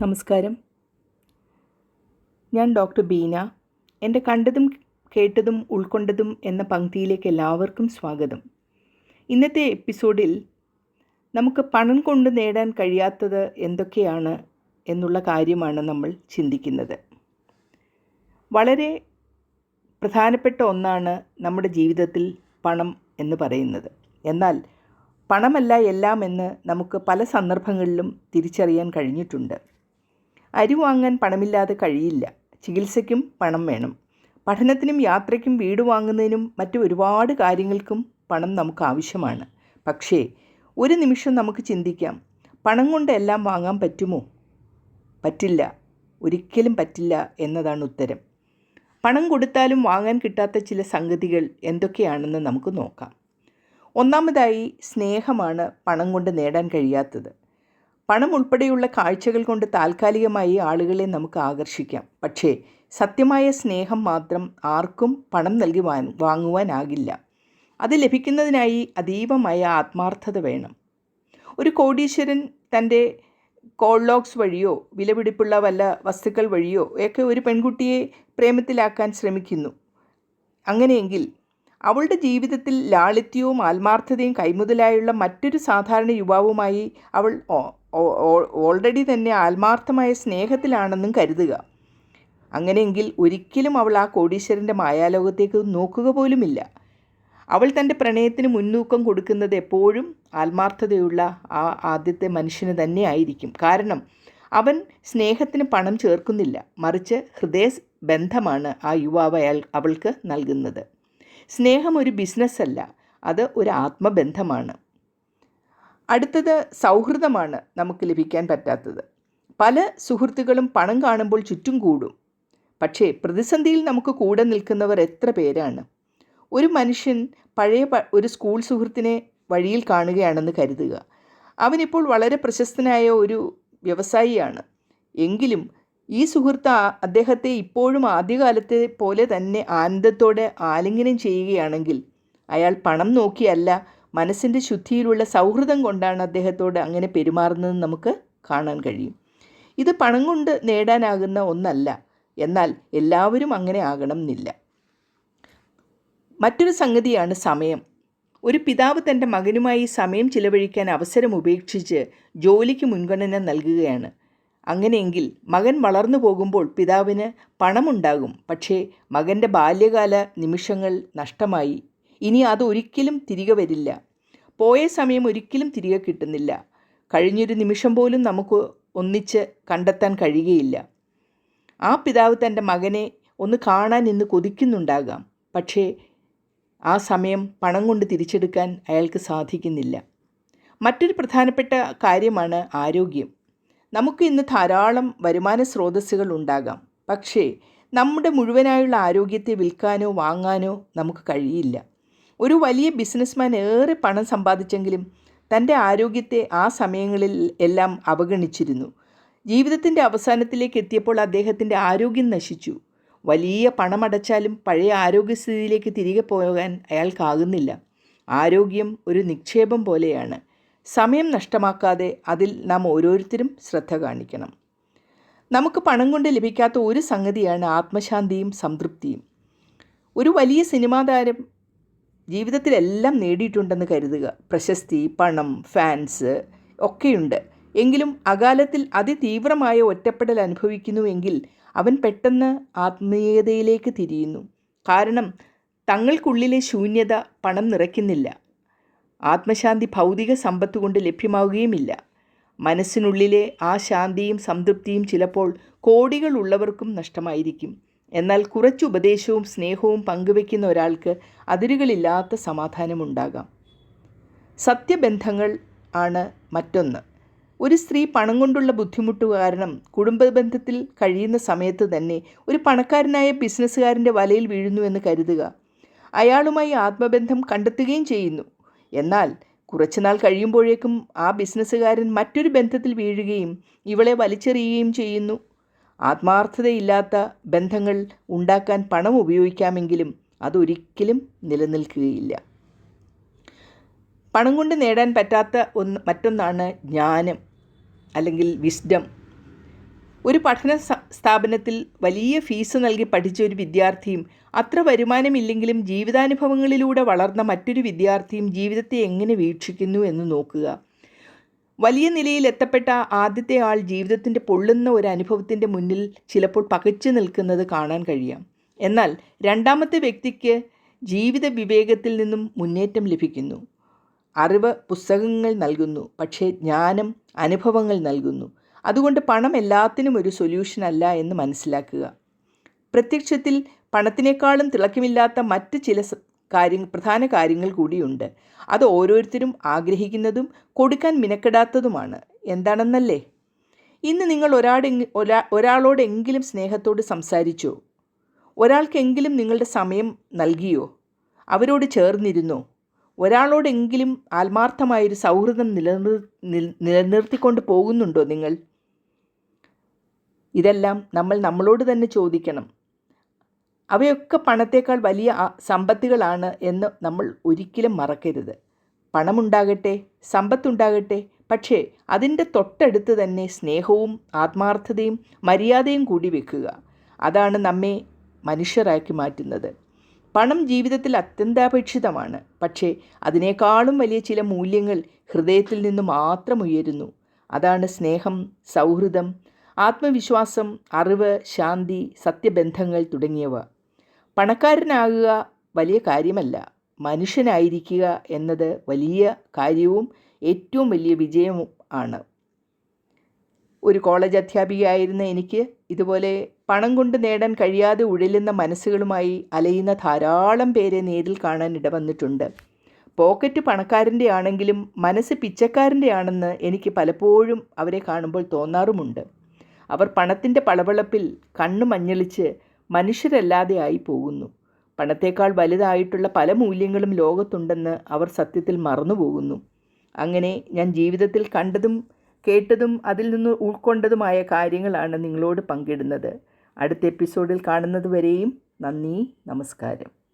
നമസ്കാരം. ഞാൻ ഡോക്ടർ ബീന. എന്റെ കണ്ടതും കേട്ടതും ഉൾക്കൊണ്ടതും എന്ന പങ്ക്തിയിലേക്ക് എല്ലാവർക്കും സ്വാഗതം. ഇന്നത്തെ എപ്പിസോഡിൽ നമുക്ക് പണം കൊണ്ട് നേടാൻ കഴിയാത്തത് എന്തൊക്കെയാണ് എന്നുള്ള കാര്യമാണ് നമ്മൾ ചിന്തിക്കുന്നത്. വളരെ പ്രധാനപ്പെട്ട ഒന്നാണ് നമ്മുടെ ജീവിതത്തിൽ പണം എന്ന് പറയുന്നത്. എന്നാൽ പണമല്ല എല്ലാം എന്ന് നമുക്ക് പല സന്ദർഭങ്ങളിലും തിരിച്ചറിയാൻ കഴിഞ്ഞിട്ടുണ്ട്. അരി വാങ്ങാൻ പണമില്ലാതെ കഴിയില്ല. ചികിത്സയ്ക്കും പണം വേണം. പഠനത്തിനും യാത്രയ്ക്കും വീട് വാങ്ങുന്നതിനും മറ്റു ഒരുപാട് കാര്യങ്ങൾക്കും പണം നമുക്ക് ആവശ്യമാണ്. പക്ഷേ ഒരു നിമിഷം നമുക്ക് ചിന്തിക്കാം. പണം കൊണ്ട് എല്ലാം വാങ്ങാൻ പറ്റുമോ? പറ്റില്ല. ഒരിക്കലും പറ്റില്ല എന്നതാണ് ഉത്തരം. പണം കൊടുത്താലും വാങ്ങാൻ കിട്ടാത്ത ചില സംഗതികൾ എന്തൊക്കെയാണെന്ന് നമുക്ക് നോക്കാം. ഒന്നാമതായി സ്നേഹമാണ് പണം കൊണ്ട് നേടാൻ കഴിയാത്തത്. പണം ഉൾപ്പെടെയുള്ള കാഴ്ചകൾ കൊണ്ട് താൽക്കാലികമായി ആളുകളെ നമുക്ക് ആകർഷിക്കാം. പക്ഷേ സത്യമായ സ്നേഹം മാത്രം ആർക്കും പണം നൽകി വാങ്ങുവാനാകില്ല. അത് ലഭിക്കുന്നതിനായി അതീവമായ ആത്മാർത്ഥത വേണം. ഒരു കോടീശ്വരൻ തന്റെ കോൾലോക്സ് വഴിയോ വിലപിടിപ്പുള്ള വല്ല വസ്തുക്കൾ വഴിയോ ഒക്കെ ഒരു പെൺകുട്ടിയെ പ്രേമത്തിലാക്കാൻ ശ്രമിക്കുന്നു. അങ്ങനെയെങ്കിൽ അവളുടെ ജീവിതത്തിൽ ലാളിത്യവും ആത്മാർത്ഥതയും കൈമുതലായുള്ള മറ്റൊരു സാധാരണ യുവാവുമായി അവൾ ഓൾറെഡി തന്നെ ആത്മാർത്ഥമായ സ്നേഹത്തിലാണെന്നും കരുതുക. അങ്ങനെയെങ്കിൽ ഒരിക്കലും അവൾ ആ കോടീശ്വരന്റെ മായാലോകത്തേക്ക് നോക്കുക പോലുമില്ല. അവൾ തന്റെ പ്രണയത്തിന് മുൻതൂക്കം കൊടുക്കുന്നത് എപ്പോഴും ആത്മാർത്ഥതയുള്ള ആ ആദ്യത്തെ മനുഷ്യന് തന്നെ ആയിരിക്കും. കാരണം അവൻ സ്നേഹത്തിന് പണം ചേർക്കുന്നില്ല. മറിച്ച് ഹൃദയ ബന്ധമാണ് ആ യുവാവ് അയാൾ അവൾക്ക് നൽകുന്നത്. സ്നേഹം ഒരു ബിസിനസ്സല്ല. അത് ഒരു ആത്മബന്ധമാണ്. അടുത്തത് സൗഹൃദമാണ് നമുക്ക് ലഭിക്കാൻ പറ്റാത്തത്. പല സുഹൃത്തുക്കളും പണം കാണുമ്പോൾ ചുറ്റും കൂടും. പക്ഷേ പ്രതിസന്ധിയിൽ നമുക്ക് കൂടെ നിൽക്കുന്നവർ എത്ര പേരാണ്? ഒരു മനുഷ്യൻ പഴയ ഒരു സ്കൂൾ സുഹൃത്തിനെ വഴിയിൽ കാണുകയാണെന്ന് കരുതുക. അവനിപ്പോൾ വളരെ പ്രശസ്തനായ ഒരു വ്യവസായിയാണ്. എങ്കിലും ഈ സുഹൃത്ത് അദ്ദേഹത്തെ ഇപ്പോഴും ആദ്യകാലത്തെ പോലെ തന്നെ ആനന്ദത്തോടെ ആലിംഗനം ചെയ്യുകയാണെങ്കിൽ അയാൾ പണം നോക്കിയല്ല മനസ്സിന്റെ ശുദ്ധിയിലുള്ള സൗഹൃദം കൊണ്ടാണ് അദ്ദേഹത്തോട് അങ്ങനെ പെരുമാറുന്നത് നമുക്ക് കാണാൻ കഴിയും. ഇത് പണം കൊണ്ട് നേടാനാകുന്ന ഒന്നല്ല. എന്നാൽ എല്ലാവരും അങ്ങനെ ആകണം എന്നില്ല മറ്റൊരു സംഗതിയാണ് സമയം. ഒരു പിതാവ് തന്റെ മകനുമായി സമയം ചിലവഴിക്കാൻ അവസരം ഉപേക്ഷിച്ച് ജോലിക്ക് മുൻഗണന നൽകുകയാണ്. അങ്ങനെയെങ്കിൽ മകൻ വളർന്നു പോകുമ്പോൾ പിതാവിന് പണമുണ്ടാകും. പക്ഷേ മകന്റെ ബാല്യകാല നിമിഷങ്ങൾ നഷ്ടമായി. ഇനി അതൊരിക്കലും തിരികെ വരില്ല. പോയ സമയം ഒരിക്കലും തിരികെ കിട്ടുന്നില്ല. കഴിഞ്ഞൊരു നിമിഷം പോലും നമുക്ക് ഒന്നിച്ച് കണ്ടെത്താൻ കഴിയുകയില്ല. ആ പിതാവ് തന്റെ മകനെ ഒന്ന് കാണാൻ ഇന്ന് കൊതിക്കുന്നുണ്ടാകാം. പക്ഷേ ആ സമയം പണം കൊണ്ട് തിരിച്ചെടുക്കാൻ അയാൾക്ക് സാധിക്കുന്നില്ല. മറ്റൊരു പ്രധാനപ്പെട്ട കാര്യമാണ് ആരോഗ്യം. നമുക്ക് ഇന്ന് ധാരാളം വരുമാന സ്രോതസ്സുകൾ ഉണ്ടാകാം. പക്ഷേ നമ്മുടെ മുഴുവനായുള്ള ആരോഗ്യത്തെ വിൽക്കാനോ വാങ്ങാനോ നമുക്ക് കഴിയില്ല. ഒരു വലിയ ബിസിനസ്മാൻ ഏറെ പണം സമ്പാദിച്ചെങ്കിലും തന്റെ ആരോഗ്യത്തെ ആ സമയങ്ങളിൽ എല്ലാം അവഗണിച്ചിരുന്നു. ജീവിതത്തിന്റെ അവസാനത്തിലേക്ക് എത്തിയപ്പോൾ അദ്ദേഹത്തിന്റെ ആരോഗ്യം നശിച്ചു. വലിയ പണമടച്ചാലും പഴയ ആരോഗ്യസ്ഥിതിയിലേക്ക് തിരികെ പോകാൻ അയാൾക്കാകുന്നില്ല. ആരോഗ്യം ഒരു നിക്ഷേപം പോലെയാണ്. സമയം നഷ്ടമാക്കാതെ അതിൽ നാം ഓരോരുത്തരും ശ്രദ്ധ കാണിക്കണം. നമുക്ക് പണം കൊണ്ട് ലഭിക്കാത്ത ഒരു സംഗതിയാണ് ആത്മശാന്തിയും സംതൃപ്തിയും. ഒരു വലിയ സിനിമാ താരം ജീവിതത്തിലെല്ലാം നേടിയിട്ടുണ്ടെന്ന് കരുതുക. പ്രശസ്തി പണം ഫാൻസ് ഒക്കെയുണ്ട്. എങ്കിലും അകാലത്തിൽ അതിതീവ്രമായ ഒറ്റപ്പെടൽ അനുഭവിക്കുന്നുവെങ്കിൽ അവൻ പെട്ടെന്ന് ആത്മീയതയിലേക്ക് തിരിയുന്നു. കാരണം തങ്ങൾക്കുള്ളിലെ ശൂന്യത പണം നിറയ്ക്കുന്നില്ല. ആത്മശാന്തി ഭൗതിക സമ്പത്ത് കൊണ്ട് ലഭ്യമാവുകയുമില്ല. മനസ്സിനുള്ളിലെ ആ ശാന്തിയും സംതൃപ്തിയും ചിലപ്പോൾ കോടികളുള്ളവർക്കും നഷ്ടമായിരിക്കും. എന്നാൽ കുറച്ച് ഉപദേശവും സ്നേഹവും പങ്കുവെക്കുന്ന ഒരാൾക്ക് അതിരുകളില്ലാത്ത സമാധാനമുണ്ടാകാം. സത്യബന്ധങ്ങൾ ആണ് മറ്റൊന്ന്. ഒരു സ്ത്രീ പണം കൊണ്ടുള്ള ബുദ്ധിമുട്ട് കാരണം കുടുംബ ബന്ധത്തിൽ കഴിയുന്ന സമയത്ത് തന്നെ ഒരു പണക്കാരനായ ബിസിനസ്സുകാരന്റെ വലയിൽ വീഴുന്നു എന്ന് കരുതുക. അയാളുമായി ആത്മബന്ധം കണ്ടെത്തുകയും ചെയ്യുന്നു. എന്നാൽ കുറച്ചുനാൾ കഴിയുമ്പോഴേക്കും ആ ബിസിനസ്സുകാരൻ മറ്റൊരു ബന്ധത്തിൽ വീഴുകയും ഇവളെ വലിച്ചെറിയുകയും ചെയ്യുന്നു. ആത്മാർത്ഥതയില്ലാത്ത ബന്ധങ്ങൾ ഉണ്ടാക്കാൻ പണം ഉപയോഗിക്കാമെങ്കിലും അതൊരിക്കലും നിലനിൽക്കുകയില്ല. പണം കൊണ്ട് നേടാൻ പറ്റാത്ത ഒന്ന് മറ്റൊന്നാണ് ജ്ഞാനം അല്ലെങ്കിൽ വിസ്ഡം. ഒരു പഠന സ്ഥാപനത്തിൽ വലിയ ഫീസ് നൽകി പഠിച്ച ഒരു വിദ്യാർത്ഥിയും അത്ര വരുമാനമില്ലെങ്കിലും ജീവിതാനുഭവങ്ങളിലൂടെ വളർന്ന മറ്റൊരു വിദ്യാർത്ഥിയും ജീവിതത്തെ എങ്ങനെ വീക്ഷിക്കുന്നു എന്ന് നോക്കുക. വലിയ നിലയിൽ എത്തപ്പെട്ട ആദ്യത്തെ ആൾ ജീവിതത്തിന്റെ പൊള്ളുന്ന ഒരു അനുഭവത്തിന്റെ മുന്നിൽ ചിലപ്പോൾ പകച്ചു നിൽക്കുന്നത് കാണാൻ കഴിയാം. എന്നാൽ രണ്ടാമത്തെ വ്യക്തിക്ക് ജീവിത വിവേകത്തിൽ നിന്നും മുന്നേറ്റം ലഭിക്കുന്നു. അറിവ് പുസ്തകങ്ങൾ നൽകുന്നു പക്ഷേ ജ്ഞാനം അനുഭവങ്ങൾ നൽകുന്നു. അതുകൊണ്ട് പണം എല്ലാത്തിനും ഒരു സൊല്യൂഷൻ അല്ല എന്ന് മനസ്സിലാക്കുക. പ്രത്യക്ഷത്തിൽ പണത്തിനേക്കാളും തിളക്കമില്ലാത്ത മറ്റ് ചില കാര്യ പ്രധാന കാര്യങ്ങൾ കൂടിയുണ്ട്. അത് ഓരോരുത്തരും ആഗ്രഹിക്കുന്നതും കൊടുക്കാൻ മിനക്കെടാത്തതുമാണ്. എന്താണെന്നല്ലേ? ഇന്ന് നിങ്ങൾ ഒരാടെ ഒരാ ഒരാളോടെങ്കിലും സ്നേഹത്തോട് സംസാരിച്ചോ? ഒരാൾക്കെങ്കിലും നിങ്ങളുടെ സമയം നൽകിയോ? അവരോട് ചേർന്നിരുന്നോ? ഒരാളോടെങ്കിലും ആത്മാർത്ഥമായൊരു സൗഹൃദം നിലനിർ നിലനിർത്തിക്കൊണ്ട് പോകുന്നുണ്ടോ നിങ്ങൾ? ഇതെല്ലാം നമ്മൾ നമ്മളോട് തന്നെ ചോദിക്കണം. അവയൊക്കെ പണത്തേക്കാൾ വലിയ സമ്പത്തുകളാണ് എന്ന് നമ്മൾ ഒരിക്കലും മറക്കരുത്. പണമുണ്ടാകട്ടെ സമ്പത്തുണ്ടാകട്ടെ പക്ഷേ അതിന്റെ തൊട്ടടുത്ത് തന്നെ സ്നേഹവും ആത്മാർത്ഥതയും മര്യാദയും കൂടി വെക്കുക. അതാണ് നമ്മെ മനുഷ്യരാക്കി മാറ്റുന്നത്. പണം ജീവിതത്തിൽ അത്യന്താപേക്ഷിതമാണ് പക്ഷേ അതിനേക്കാളും വലിയ ചില മൂല്യങ്ങൾ ഹൃദയത്തിൽ നിന്ന് മാത്രം ഉയരുന്നു. അതാണ് സ്നേഹം സൗഹൃദം ആത്മവിശ്വാസം അറിവ് ശാന്തി സത്യബന്ധങ്ങൾ തുടങ്ങിയവ. പണക്കാരനാകുക വലിയ കാര്യമല്ല. മനുഷ്യനായിരിക്കുക എന്നത് വലിയ കാര്യവും ഏറ്റവും വലിയ വിജയവും ആണ്. ഒരു കോളേജ് അധ്യാപികയായിരുന്ന എനിക്ക് ഇതുപോലെ പണം കൊണ്ട് നേടാൻ കഴിയാതെ ഉഴലുന്ന മനസ്സുകളുമായി അലയുന്ന ധാരാളം പേരെ നേരിൽ കാണാൻ ഇടവന്നിട്ടുണ്ട്. പോക്കറ്റ് പണക്കാരന്റെ ആണെങ്കിലും മനസ്സ് പിച്ചക്കാരന്റെ ആണെന്ന് എനിക്ക് പലപ്പോഴും അവരെ കാണുമ്പോൾ തോന്നാറുമുണ്ട്. അവർ പണത്തിന്റെ പളവളപ്പിൽ കണ്ണു മഞ്ഞളിച്ച് മനുഷ്യരല്ലാതെ ആയി പോകുന്നു. പണത്തേക്കാൾ വലുതായിട്ടുള്ള പല മൂല്യങ്ങളും ലോകത്തുണ്ടെന്ന് അവർ സത്യത്തിൽ മറന്നുപോകുന്നു. അങ്ങനെ ഞാൻ ജീവിതത്തിൽ കണ്ടതും കേട്ടതും അതിൽ നിന്ന് ഉൾക്കൊണ്ടതുമായ കാര്യങ്ങളാണ് നിങ്ങളോട് പങ്കിടുന്നത്. അടുത്ത എപ്പിസോഡിൽ കാണുന്നതുവരെയും നന്ദി നമസ്കാരം.